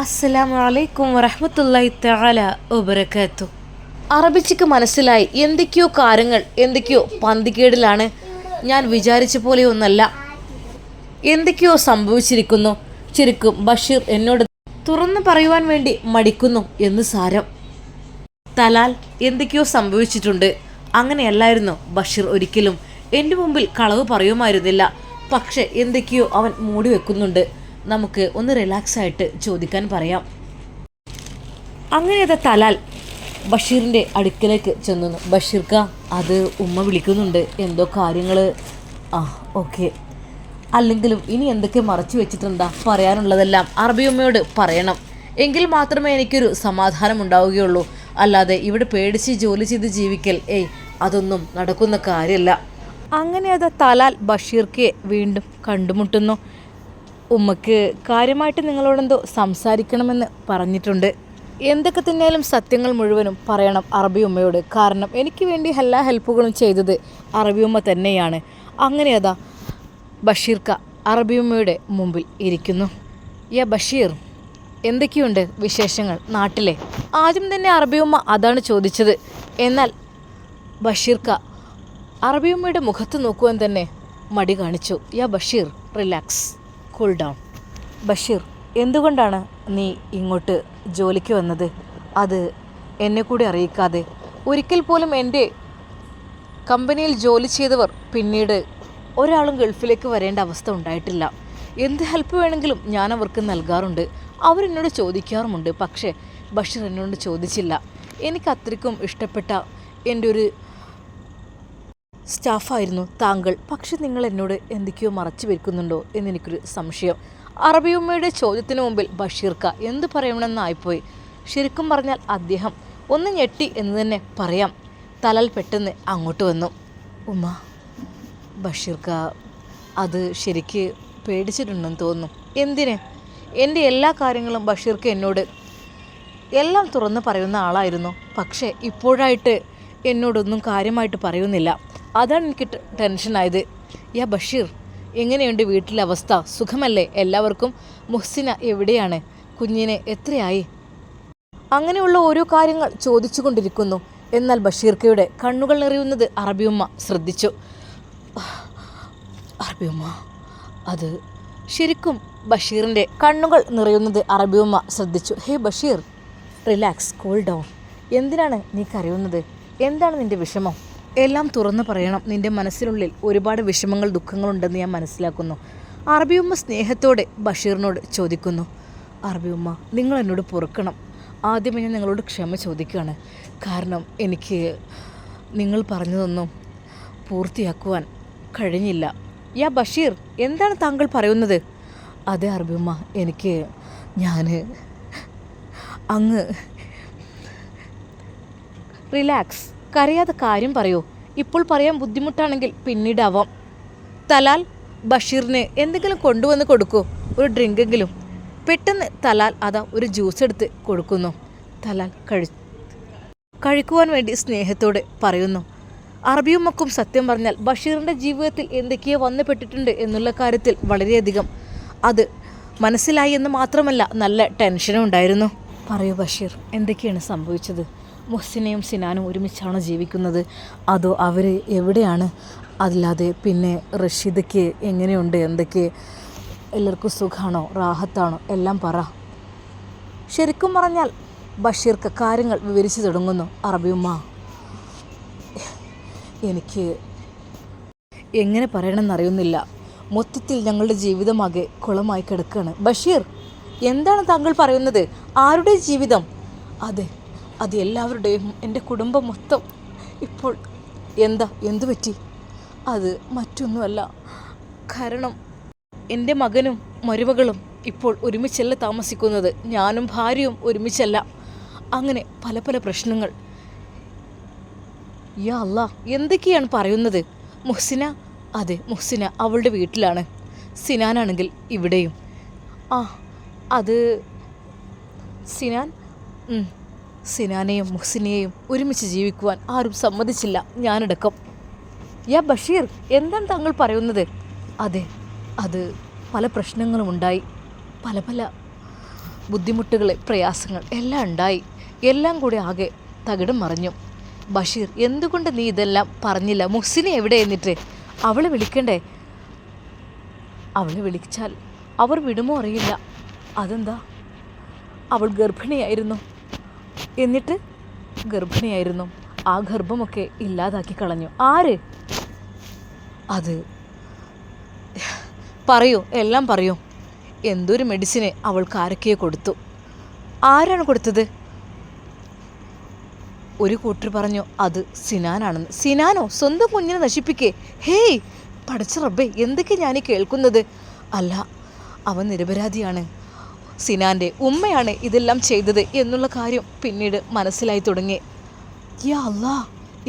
അസ്സലാമു അലൈക്കും വറഹ്മത്തുള്ളാഹി തആല വബറകാത്തു. അറബിച്ചിക്ക് മനസ്സിലായി എന്തൊക്കെയോ കാര്യങ്ങൾ എന്തൊക്കെയോ പന്തികേടിലാണ്. ഞാൻ വിചാരിച്ച പോലെയൊന്നല്ല എന്തൊക്കെയോ സംഭവിച്ചിരിക്കുന്നു. ചുരുക്കും ബഷീർ എന്നോട് തുറന്നു പറയുവാൻ വേണ്ടി മടിക്കുന്നു എന്ന് സാരം. തലാൽ എന്തൊക്കെയോ സംഭവിച്ചിട്ടുണ്ട്. അങ്ങനെയല്ലായിരുന്നു ബഷീർ ഒരിക്കലും. എന്റെ മുമ്പിൽ കളവ് പറയുമായിരുന്നില്ല. പക്ഷെ എന്തൊക്കെയോ അവൻ മൂടി വെക്കുന്നുണ്ട്. നമുക്ക് ഒന്ന് റിലാക്സ് ആയിട്ട് ചോദിക്കാൻ പറയാം. അങ്ങനെ അത് തലാൽ ബഷീറിന്റെ അടുക്കലേക്ക് ചെന്നു. ബഷീർക്ക അത് ഉമ്മ വിളിക്കുന്നുണ്ട്. എന്തോ കാര്യങ്ങൾ ആ ഓക്കെ. അല്ലെങ്കിലും ഇനി എന്തൊക്കെ മറച്ചു വെച്ചിട്ടുണ്ടാ പറയാനുള്ളതെല്ലാം അറബി ഉമ്മയോട് പറയണം. എങ്കിൽ മാത്രമേ എനിക്കൊരു സമാധാനം ഉണ്ടാവുകയുള്ളൂ. അല്ലാതെ ഇവിടെ പേടിച്ച് ജോലി ചെയ്ത് ജീവിക്കൽ ഏയ് അതൊന്നും നടക്കുന്ന കാര്യമല്ല അങ്ങനെ അത് തലാൽ ബഷീർക്കെ വീണ്ടും കണ്ടുമുട്ടുന്നു. ഉമ്മക്ക് കാര്യമായിട്ട് നിങ്ങളോടെന്തോ സംസാരിക്കണമെന്ന് പറഞ്ഞിട്ടുണ്ട്. എന്തൊക്കെ തന്നെയാലും സത്യങ്ങൾ മുഴുവനും പറയണം അറബി ഉമ്മയോട്. കാരണം എനിക്ക് വേണ്ടി എല്ലാ ഹെൽപ്പുകളും ചെയ്തത് അറബി ഉമ്മ തന്നെയാണ്. അങ്ങനെ അതാ ബഷീർക്ക അറബി ഉമ്മയുടെ മുമ്പിൽ ഇരിക്കുന്നു. യാ ബഷീർ എന്തൊക്കെയുണ്ട് വിശേഷങ്ങൾ നാട്ടിലെ? ആദ്യം തന്നെ അറബി ഉമ്മ അതാണ് ചോദിച്ചത്. എന്നാൽ ബഷീർക്ക അറബി ഉമ്മയുടെ മുഖത്ത് നോക്കുവാൻ തന്നെ മടി കാണിച്ചു. യാ Basheer relax. Cool down Basheer എന്തുകൊണ്ടാണ് നീ ഇങ്ങോട്ട് ജോലിക്ക് വന്നത്? അത് എന്നെ കൂടി അറിയിക്കാതെ. ഒരിക്കൽ പോലും എന്റെ കമ്പനിയിൽ ജോലി ചെയ്തവർ പിന്നീട് ഒരാളും ഗൾഫിലേക്ക് വരേണ്ട അവസ്ഥ ഉണ്ടായിട്ടില്ല. എന്ത് ഹെൽപ്പ് വേണമെങ്കിലും ഞാൻ അവർക്ക് നൽകാറുണ്ട്. അവരെന്നോട് ചോദിക്കാറുമുണ്ട്. പക്ഷേ ബഷീർ എന്നോട് ചോദിച്ചില്ല. എനിക്ക് അത്രയ്ക്കും ഇഷ്ടപ്പെട്ട എന്റെ ഒരു സ്റ്റാഫായിരുന്നു താങ്കൾ. പക്ഷെ നിങ്ങൾ എന്നോട് എന്തൊക്കെയോ മറച്ചു വെക്കുന്നുണ്ടോ എന്നെനിക്കൊരു സംശയം. അറബിയുമ്മയുടെ ചോദ്യത്തിന് മുമ്പിൽ ബഷീർക്ക എന്ത് പറയണമെന്നായിപ്പോയി. ശരിക്കും പറഞ്ഞാൽ അദ്ദേഹം ഒന്ന് ഞെട്ടി എന്ന് തന്നെ പറയാം. തലൽ പെട്ടെന്ന് അങ്ങോട്ട് വന്നു. ഉമ്മ ബഷീർക്ക അത് ശരിക്ക് പേടിച്ചിട്ടുണ്ടെന്ന് തോന്നുന്നു. എന്തിന്? എന്റെ എല്ലാ കാര്യങ്ങളും ബഷീർക്ക് എന്നോട് എല്ലാം തുറന്ന് പറയുന്ന ആളായിരുന്നു. പക്ഷേ ഇപ്പോഴായിട്ട് എന്നോടൊന്നും കാര്യമായിട്ട് പറയുന്നില്ല. അതാണ് എനിക്ക് ടെൻഷനായത് യാ ബഷീർ എങ്ങനെയുണ്ട് വീട്ടിലെ അവസ്ഥ? സുഖമല്ലേ? എല്ലാവർക്കും മുഹ്സിന എവിടെയാണ്? കുഞ്ഞിനെ എത്രയായി? അങ്ങനെയുള്ള ഓരോ കാര്യങ്ങൾ ചോദിച്ചുകൊണ്ടിരിക്കുന്നു. എന്നാൽ ബഷീർക്കയുടെ കണ്ണുകൾ നിറയുന്നത് അറബിയമ്മ ശ്രദ്ധിച്ചു. അറബിയമ്മ അത് ശരിക്കും ബഷീറിന്റെ കണ്ണുകൾ നിറയുന്നത് അറബിയമ്മ ശ്രദ്ധിച്ചു. Hey Basheer relax cool down എന്തിനാണ് നീ കരയുന്നത്? എന്താണ് നിന്റെ വിഷമം? എല്ലാം തുറന്നു പറയണം. നിന്റെ മനസ്സിനുള്ളിൽ ഒരുപാട് വിഷമങ്ങൾ ദുഃഖങ്ങളുണ്ടെന്ന് ഞാൻ മനസ്സിലാക്കുന്നു. അറബിയുമ്മ സ്നേഹത്തോടെ ബഷീറിനോട് ചോദിക്കുന്നു. അറബിയുമ്മ നിങ്ങൾ എന്നോട് പൊറുക്കണം. ആദ്യമേ ഞാൻ നിങ്ങളോട് ക്ഷമ ചോദിക്കുകയാണ്. കാരണം എനിക്ക് നിങ്ങൾ പറഞ്ഞതൊന്നും പൂർത്തിയാക്കുവാൻ കഴിഞ്ഞില്ല. യാ ബഷീർ എന്താണ് താങ്കൾ പറയുന്നത്? അതെ അറബിയുമ്മ എനിക്ക് ഞാൻ അങ്ങ് റിലാക്സ്. കരയാതെ കാര്യം പറയൂ. ഇപ്പോൾ പറയാൻ ബുദ്ധിമുട്ടാണെങ്കിൽ പിന്നീടാവാം. തലാൽ ബഷീറിന് എന്തെങ്കിലും കൊണ്ടുവന്ന് കൊടുക്കൂ. ഒരു ഡ്രിങ്കെങ്കിലും. പെട്ടെന്ന് തലാൽ അതാ ഒരു ജ്യൂസ് എടുത്ത് കൊടുക്കുന്നു. തലാൽ കഴി കഴിക്കുവാൻ വേണ്ടി സ്നേഹത്തോടെ പറയുന്നു. അറബിയുമക്കും സത്യം പറഞ്ഞാൽ ബഷീറിന്റെ ജീവിതത്തിൽ എന്തൊക്കെയോ വന്നുപെട്ടിട്ടുണ്ട് എന്നുള്ള കാര്യത്തിൽ വളരെയധികം അത് മനസ്സിലായി എന്ന് മാത്രമല്ല നല്ല ടെൻഷനും ഉണ്ടായിരുന്നു. പറയൂ ബഷീർ എന്തൊക്കെയാണ് സംഭവിച്ചത്? മുഹ്സിനയും സിനാനും ഒരുമിച്ചാണ് ജീവിക്കുന്നത്? അതോ അവർ എവിടെയാണ്? അല്ലാതെ പിന്നെ റഷീദയ്ക്ക് എങ്ങനെയുണ്ട്? എന്തൊക്കെ? എല്ലാവർക്കും സുഖമാണോ റാഹത്താണോ? എല്ലാം പറ. ശരിക്കും പറഞ്ഞാൽ ബഷീർക്ക് കാര്യങ്ങൾ വിവരിച്ചു തുടങ്ങുന്നു അറബിയുമ്മ എനിക്ക് എങ്ങനെ പറയണമെന്നറിയുന്നില്ല. മൊത്തത്തിൽ ഞങ്ങളുടെ ജീവിതമാകെ കുളമായി കിടക്കുകയാണ് ബഷീർ എന്താണ് താങ്കൾ പറയുന്നത്? ആരുടെ ജീവിതം? അതെ അത് എല്ലാവരുടെയും എന്റെ കുടുംബം മൊത്തം ഇപ്പോൾ എന്താ എന്തു പറ്റി? അത് മറ്റൊന്നുമല്ല. കാരണം എന്റെ മകനും മരുമകളും ഇപ്പോൾ ഒരുമിച്ചല്ല താമസിക്കുന്നത്. ഞാനും ഭാര്യയും ഒരുമിച്ചല്ല. അങ്ങനെ പല പല പ്രശ്നങ്ങൾ. യാ അല്ല എന്തൊക്കെയാണ് പറയുന്നത്? മുഹ്സിന? അതെ മുഹ്സിന അവളുടെ വീട്ടിലാണ്. സിനാനാണെങ്കിൽ ഇവിടെയും. ആ അത് സിനാൻ? സിനാനെയും മുഹ്സിനെയും ഒരുമിച്ച് ജീവിക്കുവാൻ ആരും സമ്മതിച്ചില്ല ഞാനടക്കം. യാ ബഷീർ എന്താണ് താങ്കൾ പറയുന്നത്? അതെ അത് പല പ്രശ്നങ്ങളും ഉണ്ടായി. പല പല ബുദ്ധിമുട്ടുകൾ പ്രയാസങ്ങൾ എല്ലാം ഉണ്ടായി. എല്ലാം കൂടി ആകെ തകിടം മറിഞ്ഞു. ബഷീർ എന്തുകൊണ്ട് നീ ഇതെല്ലാം പറഞ്ഞില്ല? മുഹ്സിനെ എവിടെ എന്നിട്ട്? അവളെ വിളിക്കണ്ടേ? അവളെ വിളിച്ചാൽ അവർ വിടുമോ അറിയില്ല. അതെന്താ? അവൾ ഗർഭിണിയായിരുന്നു. എന്നിട്ട് ഗർഭിണിയായിരുന്നു. ആ ഗർഭമൊക്കെ ഇല്ലാതാക്കി കളഞ്ഞു. ആര്? അത് പറയൂ എല്ലാം പറയൂ. എന്തൊരു മെഡിസിന് അവൾക്ക് ആരൊക്കെയോ കൊടുത്തു. ആരാണ് കൊടുത്തത്? ഒരു കൂട്ടർ പറഞ്ഞു അത് സിനാനാണെന്ന്. സിനാനോ? സ്വന്തം കുഞ്ഞിനെ നശിപ്പിക്കേ. ഹേയ് പടച്ച റബ്ബേ എന്തൊക്കെ ഞാൻ കേൾക്കുന്നത്? അല്ല അവൻ നിരപരാധിയാണ്. സിനാന്റെ ഉമ്മയാണ് ഇതെല്ലാം ചെയ്തത് എന്നുള്ള കാര്യം പിന്നീട് മനസ്സിലായി തുടങ്ങി. യാ അല്ലാ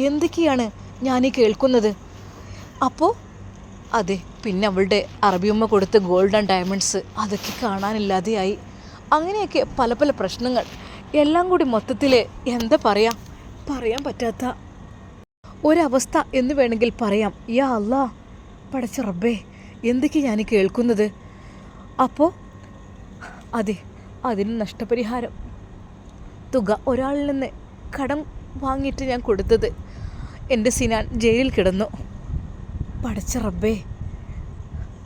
എന്തൊക്കെയാണ് ഞാനീ കേൾക്കുന്നത്? അപ്പോൾ അതെ പിന്നെ അവളുടെ അറബിയമ്മ കൊടുത്ത ഗോൾഡൻ ഡയമണ്ട്സ് അതൊക്കെ കാണാനില്ലാതെയായി. അങ്ങനെയൊക്കെ പല പല പ്രശ്നങ്ങൾ. എല്ലാം കൂടി മൊത്തത്തിൽ എന്താ പറയാം? പറയാൻ പറ്റാത്ത ഒരവസ്ഥ എന്ന് വേണമെങ്കിൽ പറയാം. യാ അല്ലാ പടച്ച റബ്ബേ എന്തൊക്കെ ഞാൻ കേൾക്കുന്നത്? അപ്പോൾ അതെ അതിന് നഷ്ടപരിഹാരം. തുക ഒരാളിൽ നിന്ന് കടം വാങ്ങിയിട്ട് ഞാൻ കൊടുത്തത് എന്റെ സിനാൻ ജയിലിൽ കിടന്നു. പഠിച്ച റബ്ബേ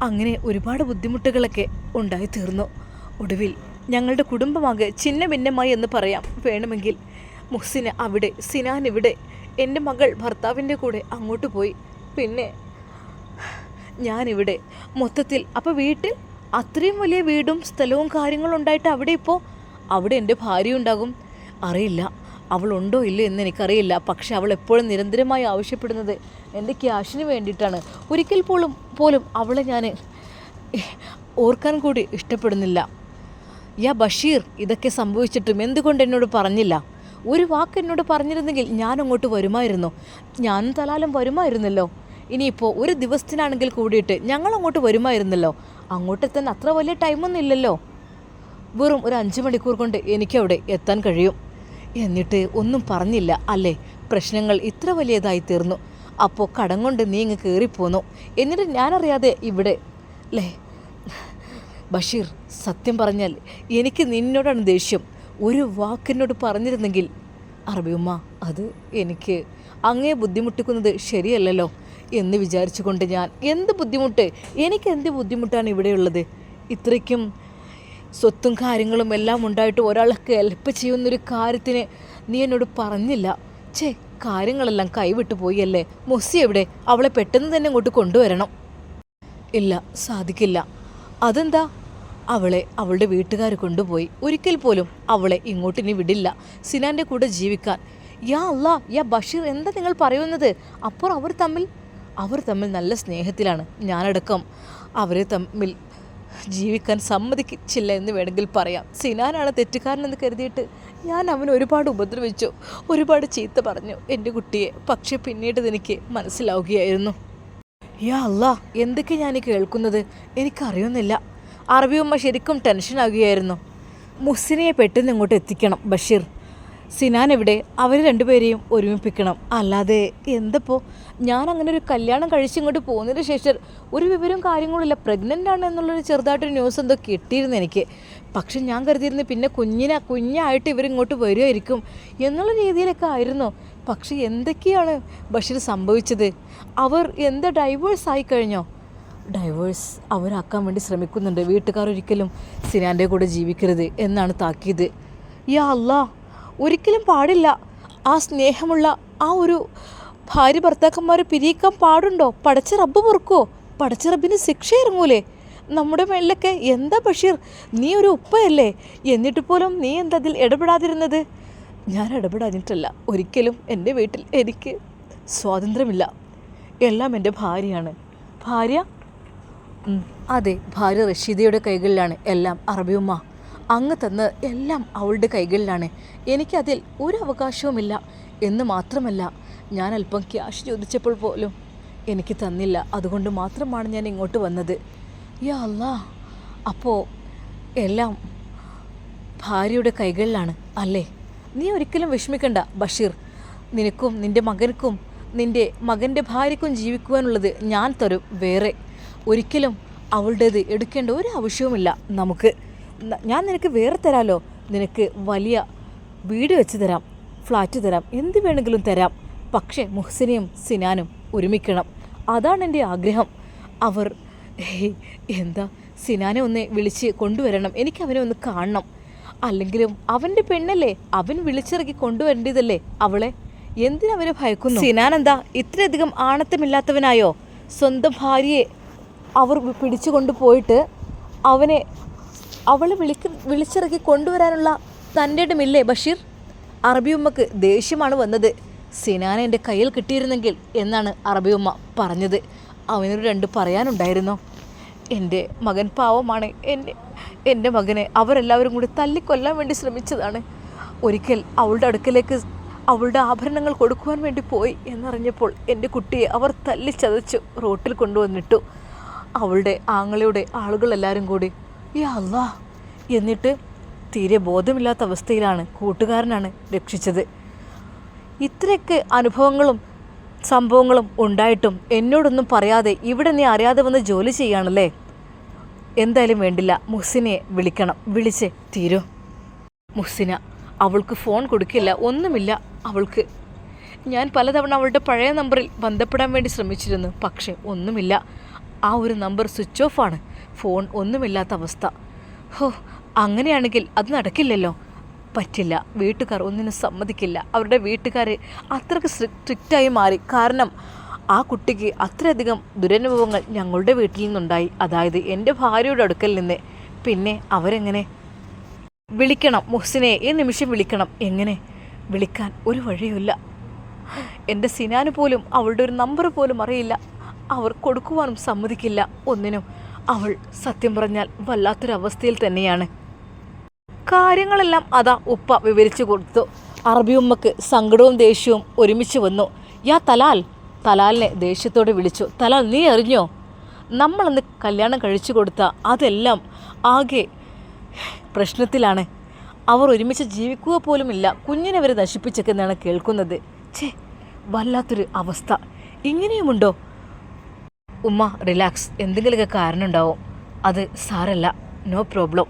അങ്ങനെ ഒരുപാട് ബുദ്ധിമുട്ടുകളൊക്കെ ഉണ്ടായി തീർന്നു ഒടുവിൽ ഞങ്ങളുടെ കുടുംബമാകെ ചിന്ന ഭിന്നമായി എന്ന് പറയാം. വേണമെങ്കിൽ മുഹ്സിന് അവിടെ സിനാൻ ഇവിടെ എന്റെ മകൾ ഭർത്താവിന്റെ കൂടെ അങ്ങോട്ട് പോയി. പിന്നെ ഞാനിവിടെ. മൊത്തത്തിൽ അപ്പോൾ വീട്ടിൽ അത്രയും വലിയ വീടും സ്ഥലവും കാര്യങ്ങളും ഉണ്ടായിട്ട് അവിടെ ഇപ്പോൾ അവിടെ എന്റെ ഭാര്യ ഉണ്ടാകും? അറിയില്ല. അവളുണ്ടോ ഇല്ലയോ എന്ന് എനിക്കറിയില്ല. പക്ഷെ അവൾ എപ്പോഴും നിരന്തരമായി ആവശ്യപ്പെടുന്നത് എന്റെ ക്യാഷിന് വേണ്ടിയിട്ടാണ്. ഒരിക്കൽ പോലും പോലും അവളെ ഞാൻ ഓർക്കാൻ കൂടി ഇഷ്ടപ്പെടുന്നില്ല. യാ ബഷീർ ഇതൊക്കെ സംഭവിച്ചിട്ടും എന്തുകൊണ്ട് എന്നോട് പറഞ്ഞില്ല? ഒരു വാക്ക് എന്നോട് പറഞ്ഞിരുന്നെങ്കിൽ ഞാൻ അങ്ങോട്ട് വരുമായിരുന്നു. ഞാൻ തലാലും വരുമായിരുന്നല്ലോ. ഇനിയിപ്പോൾ ഒരു ദിവസത്തിനാണെങ്കിൽ കൂടിയിട്ട് ഞങ്ങൾ അങ്ങോട്ട് വരുമായിരുന്നല്ലോ. അങ്ങോട്ടെത്താൻ അത്ര വലിയ ടൈമൊന്നും ഇല്ലല്ലോ. വെറും ഒരു അഞ്ച് മണിക്കൂർ കൊണ്ട് എനിക്കവിടെ എത്താൻ കഴിയും. എന്നിട്ട് ഒന്നും പറഞ്ഞില്ല. അല്ലേ? പ്രശ്നങ്ങൾ ഇത്ര വലിയതായി തീർന്നു. അപ്പോൾ കടം കൊണ്ട് നീ ഇങ്ങ് കയറിപ്പോന്നു എന്നിട്ട് ഞാനറിയാതെ ഇവിടെ അല്ലേ ബഷീർ സത്യം പറഞ്ഞാൽ എനിക്ക് നിന്നോടാണ് ദേഷ്യം. ഒരു വാക്കിനോട് പറഞ്ഞിരുന്നെങ്കിൽ അറബിയുമ്മ അത് എനിക്ക് അങ്ങേ ബുദ്ധിമുട്ടിക്കുന്നത് ശരിയല്ലല്ലോ. എന്ന് വിചാരിച്ചുകൊണ്ട് ഞാൻ എന്ത് ബുദ്ധിമുട്ട്? എനിക്ക് എന്ത് ബുദ്ധിമുട്ടാണ് ഇവിടെയുള്ളത്? ഇത്രയ്ക്കും സ്വത്തും കാര്യങ്ങളും എല്ലാം ഉണ്ടായിട്ട് ഒരാൾക്ക് ഹെൽപ്പ് ചെയ്യുന്നൊരു കാര്യത്തിന് നീ എന്നോട് പറഞ്ഞില്ല. ഛേ കാര്യങ്ങളെല്ലാം കൈവിട്ടു പോയി അല്ലേ മൊസി എവിടെ? അവളെ പെട്ടെന്ന് തന്നെ ഇങ്ങോട്ട് കൊണ്ടുവരണം. ഇല്ല സാധിക്കില്ല. അതെന്താ? അവളെ അവളുടെ വീട്ടുകാർ കൊണ്ടുപോയി. ഒരിക്കൽ പോലും അവളെ ഇങ്ങോട്ട് ഇനി വിടില്ല. സിനാന്റെ കൂടെ ജീവിക്കാൻ. യാ അല്ല യാ ബഷീർ എന്താ നിങ്ങൾ പറയുന്നത്? അപ്പോൾ അവർ തമ്മിൽ അവർ തമ്മിൽ നല്ല സ്നേഹത്തിലാണ്. ഞാനടക്കം അവരെ തമ്മിൽ ജീവിക്കാൻ സമ്മതിച്ചില്ല എന്ന് വേണമെങ്കിൽ പറയാം. സിനാനാണ് തെറ്റുകാരനെന്ന് കരുതിയിട്ട് ഞാൻ അവനെ ഒരുപാട് ഉപദ്രവിച്ചു ഒരുപാട് ചീത്ത പറഞ്ഞു എന്റെ കുട്ടിയെ. പക്ഷേ പിന്നീട് എനിക്ക് മനസ്സിലാവുകയായിരുന്നു. യാ അല്ല എന്തൊക്കെ ഞാൻ കേൾക്കുന്നത്? എനിക്കറിയുന്നില്ല. അറബിയമ്മ ശരിക്കും ടെൻഷനാകുകയായിരുന്നു. മുസ്സിനെ പെട്ടെന്ന് ഇങ്ങോട്ട് എത്തിക്കണം ബഷീർ. സിനാൻ എവിടെ? അവർ രണ്ടുപേരെയും ഒരുമിപ്പിക്കണം. അല്ലാതെ എന്തപ്പോ? ഞാൻ അങ്ങനെ ഒരു കല്യാണം കഴിച്ച് ഇങ്ങോട്ട് പോകുന്നതിന് ശേഷം ഒരു വിവരവും കാര്യങ്ങളില്ല പ്രഗ്നന്റ് ആണ് എന്നുള്ളൊരു ചെറുതായിട്ടൊരു ന്യൂസ് എന്തോ കിട്ടിയിരുന്നു എനിക്ക്. പക്ഷെ ഞാൻ കരുതിയിരുന്നു പിന്നെ കുഞ്ഞിനെ കുഞ്ഞായിട്ട് ഇവരിങ്ങോട്ട് വരുമായിരിക്കും എന്നുള്ള രീതിയിലൊക്കെ ആയിരുന്നു. പക്ഷെ എന്തൊക്കെയാണ് ബഷീർ സംഭവിച്ചത്? അവർ എന്താ ഡൈവേഴ്സ് ആയി കഴിഞ്ഞോ? ഡൈവേഴ്സ് അവരാക്കാൻ വേണ്ടി ശ്രമിക്കുന്നുണ്ട്. വീട്ടുകാർ ഒരിക്കലും സിനാന്റെ കൂടെ ജീവിക്കരുത് എന്നാണ് താക്കീത്. യാ അല്ലാ ഒരിക്കലും പാടില്ല. ആ സ്നേഹമുള്ള ആ ഒരു ഭാര്യ ഭർത്താക്കന്മാരെ പിരിയിക്കാൻ പാടുണ്ടോ? പടച്ച റബ്ബ് പൊറുക്കോ? പടച്ച റബ്ബിന് ശിക്ഷ ഇറങ്ങൂലേ? നമ്മുടെ മേളിലൊക്കെ എന്താ ബഷീർ? നീ ഒരു ഉപ്പയല്ലേ? എന്നിട്ട് പോലും നീ എന്താ അതിൽ ഇടപെടാതിരുന്നത്? ഞാൻ ഇടപെടാഞ്ഞിട്ടല്ല. ഒരിക്കലും എന്റെ വീട്ടിൽ എനിക്ക് സ്വാതന്ത്ര്യമില്ല. എല്ലാം എന്റെ ഭാര്യയാണ്. ഭാര്യ? അതെ. ഭാര്യ റഷീദയുടെ കൈകളിലാണ് എല്ലാം. അറബിയുമ്മ അങ്ങ് തന്ന് എല്ലാം അവളുടെ കൈകളിലാണ്. എനിക്കതിൽ ഒരു അവകാശവുമില്ല എന്ന് മാത്രമല്ല ഞാൻ അല്പം ക്യാഷ് ചോദിച്ചപ്പോൾ പോലും എനിക്ക് തന്നില്ല. അതുകൊണ്ട് മാത്രമാണ് ഞാൻ ഇങ്ങോട്ട് വന്നത്. യാ അല്ലാ അപ്പോൾ എല്ലാം ഭാര്യയുടെ കൈകളിലാണ് അല്ലേ? നീ ഒരിക്കലും വിഷമിക്കണ്ട ബഷീർ. നിനക്കും നിന്റെ മകനക്കും നിന്റെ മകന്റെ ഭാര്യക്കും ജീവിക്കുവാനുള്ളത് ഞാൻ തരും വേറെ. ഒരിക്കലും അവളുടേത് എടുക്കേണ്ട ഒരു ആവശ്യവുമില്ല നമുക്ക്. ഞാൻ നിനക്ക് വേറെ തരാമല്ലോ നിനക്ക് വലിയ വീട് വെച്ച് തരാം ഫ്ലാറ്റ് തരാം എന്ത് വേണമെങ്കിലും തരാം. പക്ഷേ മുഹ്സിനെയും സിനാനും ഒരുമിക്കണം. അതാണ് എന്റെ ആഗ്രഹം. അവർ എന്താ? സിനാനെ ഒന്ന് വിളിച്ച് കൊണ്ടുവരണം. എനിക്ക് അവനെ ഒന്ന് കാണണം. അല്ലെങ്കിലും അവന്റെ പെണ്ണല്ലേ? അവൻ വിളിച്ചിറക്കി കൊണ്ടുവരേണ്ടതല്ലേ അവളെ? എന്തിനവരെ ഭയക്കുന്നു? സിനാൻ എന്താ ഇത്രയധികം ആണത്തമില്ലാത്തവനായോ? സ്വന്തം ഭാര്യയെ അവർ പിടിച്ചു കൊണ്ടുപോയിട്ട് അവനെ അവളെ വിളിക്ക് വിളിച്ചിറക്കി കൊണ്ടുവരാനുള്ള തന്റെ ഇടമില്ലേ ബഷീർ അറബിയുമ്മക്ക് ദേഷ്യമാണ് വന്നത്. സിനാനെ എന്റെ കയ്യിൽ കിട്ടിയിരുന്നെങ്കിൽ എന്നാണ് അറബിയുമ്മ പറഞ്ഞത്. അവനൊരു രണ്ട് പറയാനുണ്ടായിരുന്നു. എന്റെ മകൻ പാവമാണ്. എന്റെ എന്റെ മകനെ അവരെല്ലാവരും കൂടി തല്ലിക്കൊല്ലാൻ വേണ്ടി ശ്രമിച്ചതാണ്. ഒരിക്കൽ അവളുടെ അടുക്കലേക്ക് അവളുടെ ആഭരണങ്ങൾ കൊടുക്കുവാൻ വേണ്ടി പോയി എന്നറിഞ്ഞപ്പോൾ എന്റെ കുട്ടിയെ അവർ തല്ലിച്ചതച്ച് റോട്ടിൽ കൊണ്ടുവന്നിട്ടു. അവളുടെ ആങ്ങളയുടെ ആളുകളെല്ലാവരും കൂടി ഈ അല്ലാ എന്നിട്ട് തീരെ ബോധമില്ലാത്ത അവസ്ഥയിലാണ് കൂട്ടുകാരനാണ് രക്ഷിച്ചത്. ഇത്രയൊക്കെ അനുഭവങ്ങളും സംഭവങ്ങളും ഉണ്ടായിട്ടും എന്നോടൊന്നും പറയാതെ ഇവിടെ നീ അറിയാതെ വന്ന് ജോലി ചെയ്യാണല്ലേ എന്തായാലും വേണ്ടില്ല. മുഹ്സിനെ വിളിക്കണം. വിളിച്ച് തീരൂ. മുഹ്സിന അവൾക്ക് ഫോൺ കൊടുക്കില്ല. ഒന്നുമില്ല അവൾക്ക്. ഞാൻ പലതവണ അവളുടെ പഴയ നമ്പറിൽ ബന്ധപ്പെടാൻ വേണ്ടി ശ്രമിച്ചിരുന്നു. പക്ഷേ ഒന്നുമില്ല. ആ ഒരു നമ്പർ സ്വിച്ച് ഓഫ് ആണ്. ഫോൺ ഒന്നുമില്ലാത്ത അവസ്ഥ. ഹോ അങ്ങനെയാണെങ്കിൽ അത് നടക്കില്ലല്ലോ. പറ്റില്ല വീട്ടുകാർ ഒന്നിനും സമ്മതിക്കില്ല. അവരുടെ വീട്ടുകാർ അത്രയ്ക്ക് സ്ട്രിക്റ്റായി മാറി. കാരണം ആ കുട്ടിക്ക് അത്രയധികം ദുരനുഭവങ്ങൾ ഞങ്ങളുടെ വീട്ടിൽ നിന്നുണ്ടായി. അതായത് എന്റെ ഭാര്യയുടെ അടുക്കൽ നിന്ന്. പിന്നെ അവരെങ്ങനെ? വിളിക്കണം മുഹ്സിനെ ഈ നിമിഷം വിളിക്കണം. എങ്ങനെ? വിളിക്കാൻ ഒരു വഴിയുമില്ല. എന്റെ സിനാന് പോലും അവളുടെ ഒരു നമ്പർ പോലും അറിയില്ല. അവർ കൊടുക്കുവാനും സമ്മതിക്കില്ല. ഒന്നിനും അവൾ സത്യം പറഞ്ഞാൽ വല്ലാത്തൊരവസ്ഥയിൽ തന്നെയാണ്. കാര്യങ്ങളെല്ലാം അതാ ഉപ്പ വിവരിച്ചു കൊടുത്തു. അറബിയുമ്മക്ക് സങ്കടവും ദേഷ്യവും ഒരുമിച്ച് വന്നു. യാ തലാൽ തലാലിനെ ദേഷ്യത്തോടെ വിളിച്ചു. തലാൽ നീ അറിഞ്ഞോ? നമ്മളന്ന് കല്യാണം കഴിച്ചു കൊടുത്ത അതെല്ലാം ആകെ പ്രശ്നത്തിലാണ്. അവർ ഒരുമിച്ച് ജീവിക്കുക പോലുമില്ല. കുഞ്ഞിനെ വരെ നശിപ്പിച്ചേക്കെന്നാണ് കേൾക്കുന്നത്. ഛേ വല്ലാത്തൊരു അവസ്ഥ. ഇങ്ങനെയുമുണ്ടോ? ഉമ്മ റിലാക്സ് എന്തെങ്കിലുമൊക്കെ കാരണം ഉണ്ടാവും അത് സാരല്ല. നോ പ്രോബ്ലം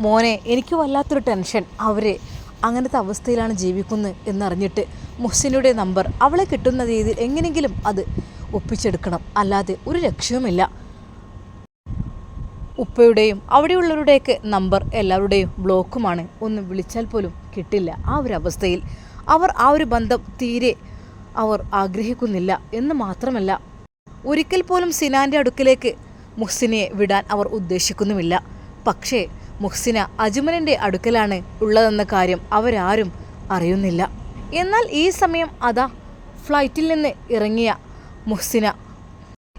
മോനെ എനിക്ക് വല്ലാത്തൊരു ടെൻഷൻ അവർ അങ്ങനത്തെ അവസ്ഥയിലാണ് ജീവിക്കുന്നത് എന്നറിഞ്ഞിട്ട് മുഹ്സിനുടെ നമ്പർ അവളെ കിട്ടുന്ന രീതിയിൽ എങ്ങനെയെങ്കിലും അത് ഒപ്പിച്ചെടുക്കണം. അല്ലാതെ ഒരു രക്ഷയുമില്ല. ഉപ്പയുടെയും അവിടെയുള്ളവരുടെയൊക്കെ നമ്പർ എല്ലാവരുടെയും ബ്ലോക്കുമാണ്. ഒന്ന് വിളിച്ചാൽ പോലും കിട്ടില്ല ആ ഒരു അവസ്ഥയിൽ. അവർ ആ ഒരു ബന്ധം തീരെ അവർ ആഗ്രഹിക്കുന്നില്ല എന്ന് മാത്രമല്ല. ഒരിക്കൽ പോലും സിനാന്റെ അടുക്കിലേക്ക് മുഹ്സിനെ വിടാൻ അവർ ഉദ്ദേശിക്കുന്നുമില്ല. പക്ഷേ മുഹ്സിന അജ്മലിന്റെ അടുക്കലാണ് ഉള്ളതെന്ന കാര്യം അവരാരും അറിയുന്നില്ല. എന്നാൽ ഈ സമയം അതാ ഫ്ലൈറ്റിൽ നിന്ന് ഇറങ്ങിയ മുഹ്സിന.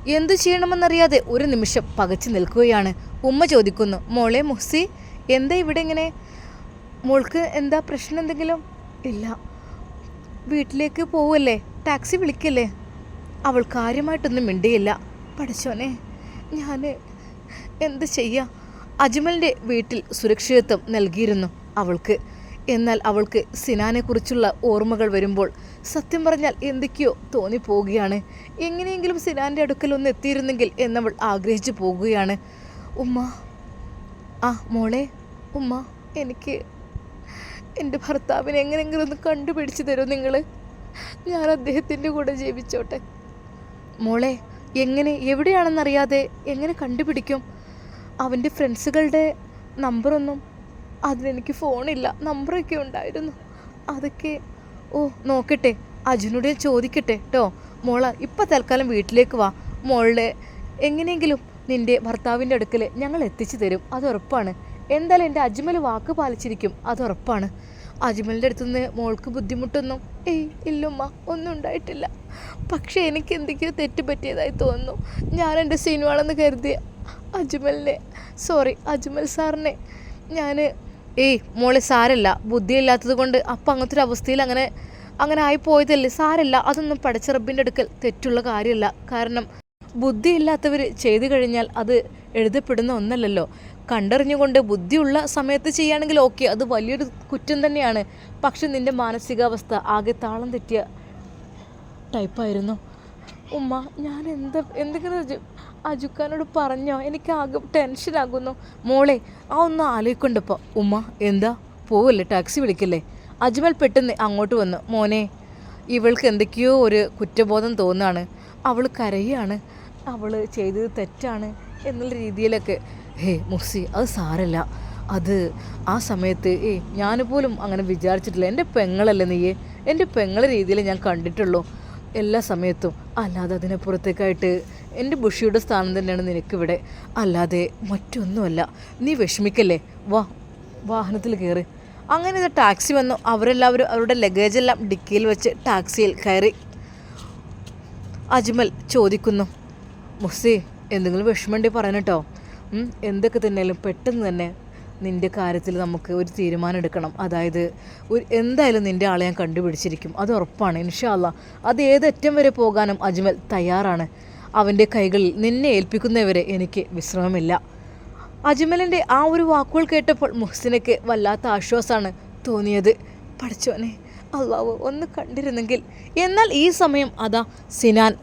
എന്തു ചെയ്യണമെന്നറിയാതെ ഒരു നിമിഷം പകച്ചു നിൽക്കുകയാണ്. ഉമ്മ ചോദിക്കുന്നു മോളെ മുഹ്സി എന്താ ഇവിടെ ഇങ്ങനെ? മോൾക്ക് എന്താ പ്രശ്നം എന്തെങ്കിലും? ഇല്ല. വീട്ടിലേക്ക് പോവല്ലേ? ടാക്സി വിളിക്കല്ലേ? അവൾ കാര്യമായിട്ടൊന്നും മിണ്ടിയില്ല. പഠിച്ചോനെ ഞാൻ എന്ത് ചെയ്യാ? അജ്മലിന്റെ വീട്ടിൽ സുരക്ഷിതത്വം നൽകിയിരുന്നു അവൾക്ക്. എന്നാൽ അവൾക്ക് സിനാനെക്കുറിച്ചുള്ള ഓർമ്മകൾ വരുമ്പോൾ സത്യം പറഞ്ഞാൽ എന്തൊക്കെയോ തോന്നിപ്പോവുകയാണ്. എങ്ങനെയെങ്കിലും സിനാന്റെ അടുക്കൽ ഒന്ന് എത്തിയിരുന്നെങ്കിൽ എന്നവൾ ആഗ്രഹിച്ചു പോകുകയാണ്. ഉമ്മ ആ മോളെ ഉമ്മ എനിക്ക് എന്റെ ഭർത്താവിനെ എങ്ങനെയെങ്കിലും ഒന്ന് കണ്ടുപിടിച്ച് തരും നിങ്ങൾ ഞാൻ അദ്ദേഹത്തിന്റെ കൂടെ ജീവിച്ചോട്ടെ. മോളെ എങ്ങനെ എവിടെയാണെന്നറിയാതെ എങ്ങനെ കണ്ടുപിടിക്കും? അവന്റെ ഫ്രണ്ട്സുകളുടെ നമ്പറൊന്നും അതിലെനിക്ക് ഫോണില്ല. നമ്പറൊക്കെ ഉണ്ടായിരുന്നു. അതൊക്കെ ഓ നോക്കട്ടെ. അജുനോട് ചോദിക്കട്ടെ കേട്ടോ മോള ഇപ്പം തൽക്കാലം വീട്ടിലേക്ക് വാ. മോളെ എങ്ങനെയെങ്കിലും നിന്റെ ഭർത്താവിന്റെ അടുക്കൽ ഞങ്ങൾ എത്തിച്ചു തരും. അത് ഉറപ്പാണ്. എന്തായാലും എന്റെ അജ്മൽ വാക്ക് പാലിച്ചിരിക്കും. അത് ഉറപ്പാണ്. അജ്മലിന്റെ അടുത്തുനിന്ന് മോൾക്ക് ബുദ്ധിമുട്ടൊന്നും ഏയ് ഇല്ലുമ്മ ഒന്നും ഉണ്ടായിട്ടില്ല. പക്ഷേ എനിക്ക് എന്തൊക്കെയോ തെറ്റ് പറ്റിയതായി തോന്നുന്നു. ഞാൻ എന്റെ സിനിമയാണെന്ന് കരുതിയ അജ്മലിനെ സോറി അജ്മൽ സാറിനെ. ഞാൻ ഏയ് മോളെ സാരല്ല. ബുദ്ധിയില്ലാത്തത് കൊണ്ട് അപ്പം അങ്ങനത്തെ ഒരു അവസ്ഥയിൽ അങ്ങനെ അങ്ങനെ ആയിപ്പോയതല്ലേ സാരല്ല അതൊന്നും പഠിച്ച റബ്ബിന്റെ അടുക്കൽ തെറ്റുള്ള കാര്യമല്ല. കാരണം ബുദ്ധിയില്ലാത്തവർ ചെയ്തു കഴിഞ്ഞാൽ അത് എഴുതപ്പെടുന്ന ഒന്നല്ലല്ലോ. കണ്ടറിഞ്ഞുകൊണ്ട് ബുദ്ധിയുള്ള സമയത്ത് ചെയ്യുകയാണെങ്കിൽ ഓക്കെ അത് വലിയൊരു കുറ്റം തന്നെയാണ്. പക്ഷെ നിന്റെ മാനസികാവസ്ഥ ആകെ താളം തെറ്റിയ ടൈപ്പായിരുന്നു ഉമ്മ ഞാൻ എന്ത് എന്തെങ്കിലും അജു അജുക്കാനോട് പറഞ്ഞോ? എനിക്ക് ആകെ ടെൻഷനാകുന്നു മോളെ ആ ഒന്ന് ആലോചിക്കൊണ്ടപ്പോൾ ഉമ്മ എന്താ? പോവല്ലേ ടാക്സി വിളിക്കല്ലേ? അജ്മൽ പെട്ടെന്ന് അങ്ങോട്ട് വന്നു. മോനെ ഇവൾക്ക് എന്തൊക്കെയോ ഒരു കുറ്റബോധം തോന്നുകയാണ് അവൾ കരയാണ്. അവൾ ചെയ്തത് തെറ്റാണ് എന്നുള്ള രീതിയിലൊക്കെ ഹേ മുസി അത് സാരല്ല. അത് ആ സമയത്ത് ഏയ് പോലും അങ്ങനെ വിചാരിച്ചിട്ടില്ല. എന്റെ പെങ്ങളല്ലേ നീയെ? എന്റെ പെങ്ങളെ രീതിയിൽ ഞാൻ കണ്ടിട്ടുള്ളൂ എല്ലാ സമയത്തും. അല്ലാതെ അതിനപ്പുറത്തേക്കായിട്ട് എന്റെ ബുഷിയുടെ സ്ഥാനം തന്നെയാണ് നിനക്കിവിടെ. അല്ലാതെ മറ്റൊന്നുമല്ല. നീ വിഷമിക്കല്ലേ? വാ വാഹനത്തിൽ കയറി. അങ്ങനെ ഇത് ടാക്സി വന്നു. അവരെല്ലാവരും അവരുടെ ലഗേജെല്ലാം ഡിക്കിയിൽ വെച്ച് ടാക്സിയിൽ കയറി. അജ്മൽ ചോദിക്കുന്നു മുസി എന്തെങ്കിലും വിഷമമുണ്ടെങ്കിൽ പറയണട്ടോ. ഉം, എന്തൊക്കെ തന്നെയാലും പെട്ടെന്ന് തന്നെ നിന്റെ കാര്യത്തിൽ നമുക്ക് ഒരു തീരുമാനം എടുക്കണം. അതായത് ഒരു എന്തായാലും നിന്റെ ആളെ ഞാൻ കണ്ടുപിടിച്ചിരിക്കും. അത് ഉറപ്പാണ്. ഇൻഷാല്ല അത് ഏതറ്റം വരെ പോകാനും അജ്മൽ തയ്യാറാണ്. അവന്റെ കൈകളിൽ നിന്നെ ഏൽപ്പിക്കുന്നവരെ എനിക്ക് വിശ്രമമില്ല. അജ്മലിന്റെ ആ ഒരു വാക്കുകൾ കേട്ടപ്പോൾ മുഹ്സിനയ്ക്ക് വല്ലാത്ത ആശ്വാസമാണ് തോന്നിയത്. പഠിച്ചോനെ അള്ളാവ് ഒന്ന് കണ്ടിരുന്നെങ്കിൽ. എന്നാൽ ഈ സമയം അതാ സിനാൻ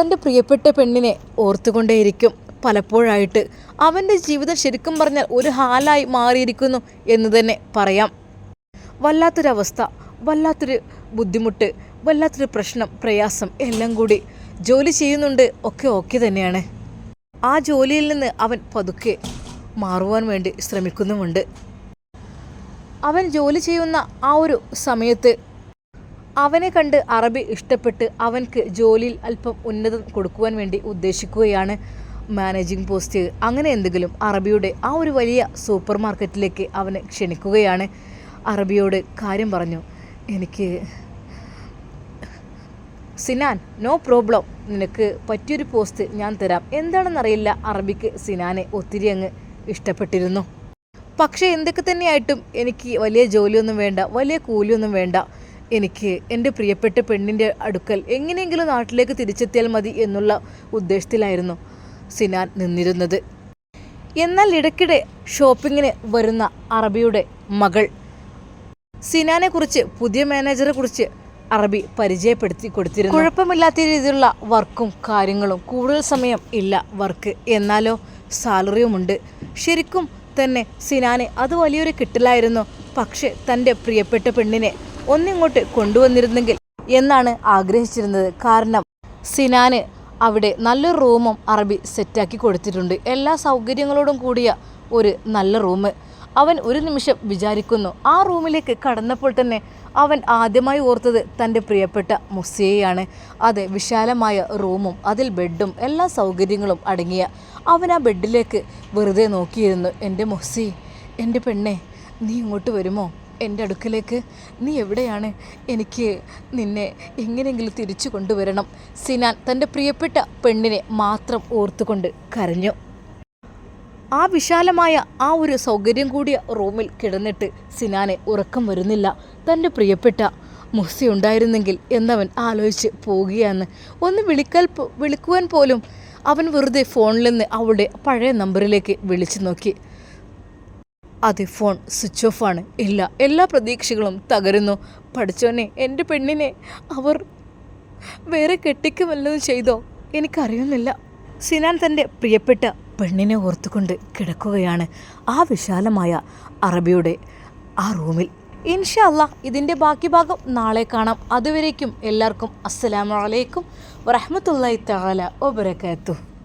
തന്റെ പ്രിയപ്പെട്ട പെണ്ണിനെ ഓർത്തുകൊണ്ടേയിരിക്കും. പലപ്പോഴായിട്ട്. അവന്റെ ജീവിതം ശരിക്കും പറഞ്ഞാൽ ഒരു ഹാലായി മാറിയിരിക്കുന്നു എന്ന് തന്നെ പറയാം. വല്ലാത്തൊരവസ്ഥ വല്ലാത്തൊരു ബുദ്ധിമുട്ട് വല്ലാത്തൊരു പ്രശ്നം പ്രയാസം എല്ലാം കൂടി ജോലി ചെയ്യുന്നുണ്ട് ഒക്കെ ഓക്കെ തന്നെയാണ്. ആ ജോലിയിൽ നിന്ന് അവൻ പതുക്കെ മാറുവാൻ വേണ്ടി ശ്രമിക്കുന്നുമുണ്ട്. അവൻ ജോലി ചെയ്യുന്ന ആ ഒരു സമയത്ത് അവനെ കണ്ട് അറബി ഇഷ്ടപ്പെട്ട് അവൻക്ക് ജോലിയിൽ അല്പം ഉന്നതം കൊടുക്കുവാൻ വേണ്ടി ഉദ്ദേശിക്കുകയാണ്. Managing post. അങ്ങനെ എന്തെങ്കിലും അറബിയുടെ ആ ഒരു വലിയ സൂപ്പർ മാർക്കറ്റിലേക്ക് അവനെ ക്ഷണിക്കുകയാണ്. അറബിയോട് കാര്യം പറഞ്ഞു. എനിക്ക് സിനാൻ നോ പ്രോബ്ലം. നിനക്ക് പറ്റിയൊരു പോസ്റ്റ് ഞാൻ തരാം. എന്താണെന്നറിയില്ല. അറബിക്ക് സിനാനെ ഒത്തിരി അങ്ങ് ഇഷ്ടപ്പെട്ടിരുന്നു. പക്ഷേ എന്തൊക്കെ തന്നെയായിട്ടും എനിക്ക് വലിയ ജോലിയൊന്നും വേണ്ട വലിയ കൂലിയൊന്നും വേണ്ട. എനിക്ക് എന്റെ പ്രിയപ്പെട്ട പെണ്ണിന്റെ അടുക്കൽ എങ്ങനെയെങ്കിലും നാട്ടിലേക്ക് തിരിച്ചെത്തിയാൽ മതി എന്നുള്ള ഉദ്ദേശത്തിലായിരുന്നു. സിനാൻ നിന്നിരുന്നത്. എന്നാൽ ഇടയ്ക്കിടെ ഷോപ്പിങ്ങിന് വരുന്ന അറബിയുടെ മകൾ. സിനാനെ കുറിച്ച് പുതിയ മാനേജറെ കുറിച്ച് അറബി പരിചയപ്പെടുത്തി കൊടുത്തിരുന്നു. കുഴപ്പമില്ലാത്ത രീതിയിലുള്ള വർക്കും കാര്യങ്ങളും കൂടുതൽ സമയം ഇല്ല വർക്ക്. എന്നാലോ സാലറിയുമുണ്ട് ശരിക്കും തന്നെ സിനാനെ അത് വലിയൊരു കിട്ടലായിരുന്നു. പക്ഷെ തന്റെ പ്രിയപ്പെട്ട പെണ്ണിനെ ഒന്നിങ്ങോട്ട് കൊണ്ടുവന്നിരുന്നെങ്കിൽ എന്നാണ് ആഗ്രഹിച്ചിരുന്നത്. കാരണം സിനാന് അവിടെ നല്ലൊരു റൂമും അറബി സെറ്റാക്കി കൊടുത്തിട്ടുണ്ട്. എല്ലാ സൗകര്യങ്ങളോടും കൂടിയ ഒരു നല്ല റൂം. അവൻ ഒരു നിമിഷം വിചാരിക്കുന്നു ആ റൂമിലേക്ക് കടന്നപ്പോൾ തന്നെ അവൻ ആദ്യമായി ഓർത്തത് തന്റെ പ്രിയപ്പെട്ട മുസ്സയെയാണ് അതെ വിശാലമായ റൂമും അതിൽ ബെഡും എല്ലാ സൗകര്യങ്ങളും അടങ്ങിയ അവൻ ആ ബെഡിലേക്ക് വെറുതെ നോക്കിയിരുന്നു. എന്റെ മുസ്സി എന്റെ പെണ്ണെ നീ ഇങ്ങോട്ട് വരുമോ? എന്റെ അടുക്കലേക്ക്. നീ എവിടെയാണ്? എനിക്ക് നിന്നെ എങ്ങനെയെങ്കിലും തിരിച്ചു കൊണ്ടുവരണം. സിനാൻ തന്റെ പ്രിയപ്പെട്ട പെണ്ണിനെ മാത്രം ഓർത്തുകൊണ്ട് കരഞ്ഞു. ആ വിശാലമായ ആ ഒരു സൗകര്യം കൂടിയ റൂമിൽ കിടന്നിട്ട് സിനാനെ ഉറക്കം വരുന്നില്ല. തന്റെ പ്രിയപ്പെട്ട മുസി ഉണ്ടായിരുന്നെങ്കിൽ എന്നവൻ ആലോചിച്ച് പോവുകയാണ്. ഒന്ന് വിളിക്കൽ വിളിക്കുവാൻ പോലും അവൻ വെറുതെ ഫോണിൽ നിന്ന് അവളുടെ പഴയ നമ്പറിലേക്ക് വിളിച്ചു നോക്കി. അതെ ഫോൺ സ്വിച്ച് ഓഫ് ആണ്. ഇല്ല എല്ലാ പ്രതീക്ഷകളും തകരുന്നു. പഠിച്ചോനെ എന്റെ പെണ്ണിനെ അവർ വേറെ കെട്ടിക്ക് വല്ലതും ചെയ്തോ? എനിക്കറിയുന്നില്ല. സിനാൻ തന്റെ പ്രിയപ്പെട്ട പെണ്ണിനെ ഓർത്തുകൊണ്ട് കിടക്കുകയാണ് ആ വിശാലമായ അറബിയുടെ ആ റൂമിൽ. ഇൻഷല്ല ഇതിന്റെ ബാക്കി ഭാഗം നാളെ കാണാം. അതുവരേക്കും എല്ലാവർക്കും അസ്സലാമലൈക്കും വറഹമത്തല്ലാ തആല വബറകാതുഹു.